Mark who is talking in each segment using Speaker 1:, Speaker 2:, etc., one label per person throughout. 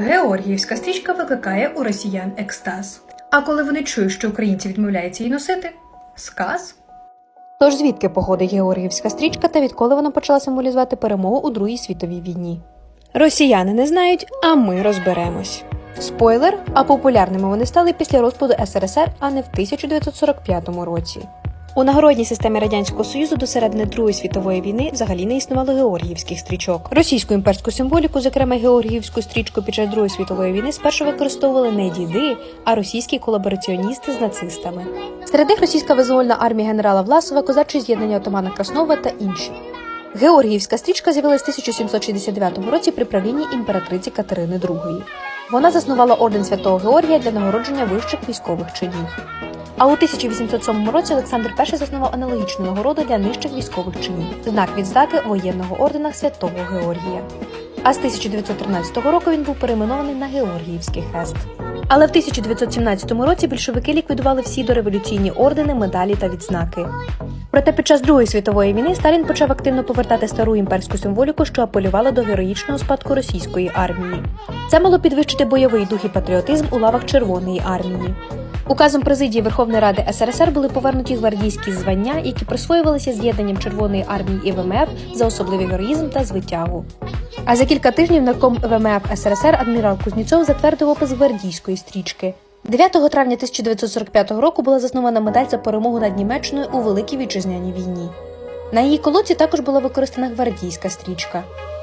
Speaker 1: Георгіївська стрічка викликає у росіян екстаз. А коли вони чують, що українці відмовляються її носити сказ.
Speaker 2: Тож звідки походить Георгіївська стрічка та відколи вона почала символізувати перемогу у Другій світовій війні? Росіяни не знають, а ми розберемось. Спойлер, а популярними вони стали після розпаду СРСР, а не в 1945 році. У нагородній системі радянського союзу до середини Другої світової війни взагалі не існувало георгіївських стрічок. Російську імперську символіку, зокрема георгіївську стрічку під час Другої світової війни, спершу використовували не діди, а російські колабораціоністи з нацистами. Серед них російська визвольна армія генерала Власова, козаче з'єднання отамана Краснова та інші. Георгіївська стрічка з'явилась в 1769 році при правлінні імператриці Катерини II. Вона заснувала орден Святого Георгія для нагородження вищих військових чинів. А у 1807 році Олександр І заснував аналогічну нагороду для нижчих військових чинів знак відзнаки воєнного ордена Святого Георгія. А з 1913 року він був перейменований на Георгіївський хрест. Але в 1917 році більшовики ліквідували всі дореволюційні ордени, медалі та відзнаки. Проте під час Другої світової війни Сталін почав активно повертати стару імперську символіку, що апелювала до героїчного спадку російської армії. Це мало підвищити бойовий дух і патріотизм у лавах Червоної армії. Указом президії Верховної Ради СРСР були повернуті гвардійські звання, які присвоювалися з'єднанням Червоної армії і ВМФ за особливий героїзм та звитягу. А за кілька тижнів нарком ВМФ СРСР адмірал Кузнєцов затвердив опис гвардійської стрічки. 9 травня 1945 року була заснована медаль за перемогу над Німеччиною у Великій вітчизняній війні. На її колодці також була використана гвардійська стрічка.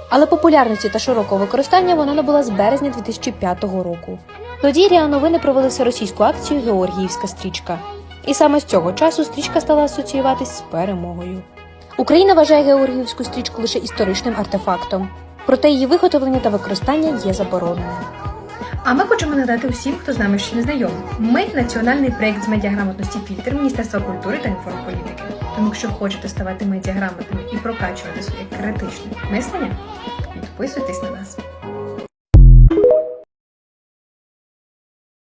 Speaker 2: Але популярності та широкого використання вона набула з березня 2005 року. Тоді РІА Новини провели всеросійську акцію Георгіївська стрічка. І саме з цього часу стрічка стала асоціюватись з перемогою. Україна вважає Георгіївську стрічку лише історичним артефактом, проте її виготовлення та використання є забороненим.
Speaker 1: А ми хочемо нагадати усім, хто з нами ще не знайомий. Ми національний проєкт з медіаграмотності фільтр Міністерства культури та інформполітики. Тому, якщо хочете ставати медіаграмотними і прокачувати своє критичне мислення, підписуйтесь на нас.